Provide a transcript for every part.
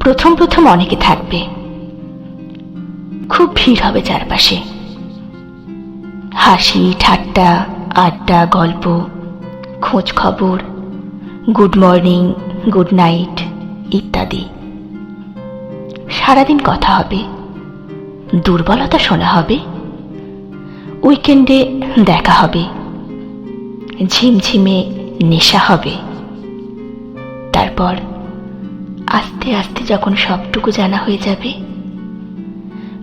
প্রথম প্রথম অনেকে থাকবে। খুব ভিড় হবে চারপাশে। হাসি, ঠাট্টা, আড্ডা, গল্প, খোঁজ খবর গুড মর্নিং গুড নাইট ইত্যাদি। সারাদিন কথা হবে। দুর্বলতা শোনা হবে। উইকেন্ডে দেখা হবে। ঝিমঝিমে নেশা হবে। তারপর আস্তে আস্তে যখন সবটুকু জানা হয়ে যাবে,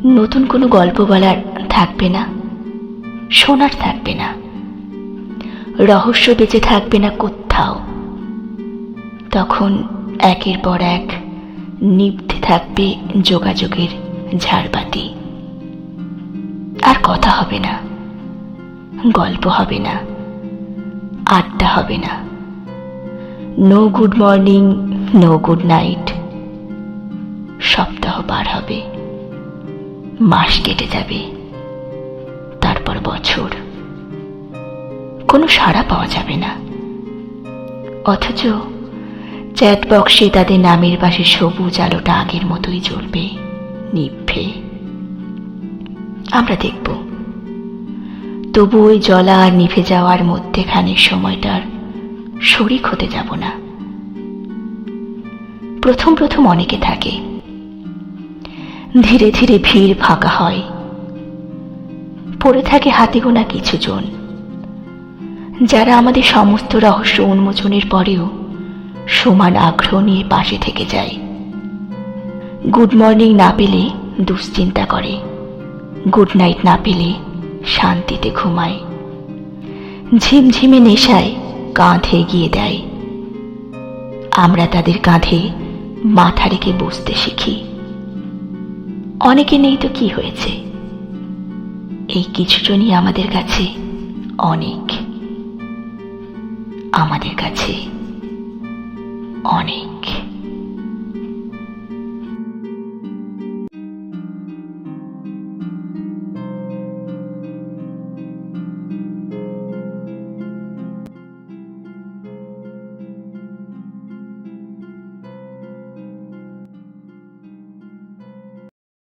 নতুন কোনো গল্প বলার থাকবে না, শোনার থাকবে না, রহস্য বেঁচে থাকবে না কোথাও। তখন একের পর এক নিভতে থাকবে যোগাযোগের ঝাড়বাতি। আর কথা হবে না, গল্প হবে না, আড্ডা হবে না। No good morning no good night সপ্তাহ পার হবে। মাস কেটে যাবে। তারপর বছর। কোনো সাড়া পাওয়া যাবে না। অথচ চ্যাট বক্সে তাদের নামের পাশে সবুজ আলোটা আগের মতোই জ্বলবে। নিভে। আমরা দেখব। তবু ওই জলা আর নিভে যাওয়ার মধ্যেখানের সময়টার শরিক হতে যাব না। প্রথম প্রথম অনেকে থাকে। ধীরে ধীরে ভিড় ফাঁকা হয়। পড়ে থাকে হাতে গোনা কিছু জন যারা আমাদের সমস্ত রহস্য উন্মোচনের পরেও সমান আগ্রহ নিয়ে পাশে থেকে যায়। গুড মর্নিং না পেলে দুশ্চিন্তা করে। গুড নাইট না পেলে শান্তিতে ঘুমায়। ঝিমঝিমে নেশায় কাঁধে গিয়ে দেয়। আমরা তাদের কাঁধে মাথা রেখে বসতে শিখি। অনেকে নেই তো কি হয়েছে? এই কিছুজনই আমাদের কাছে অনেক। আমাদের কাছে অনেক।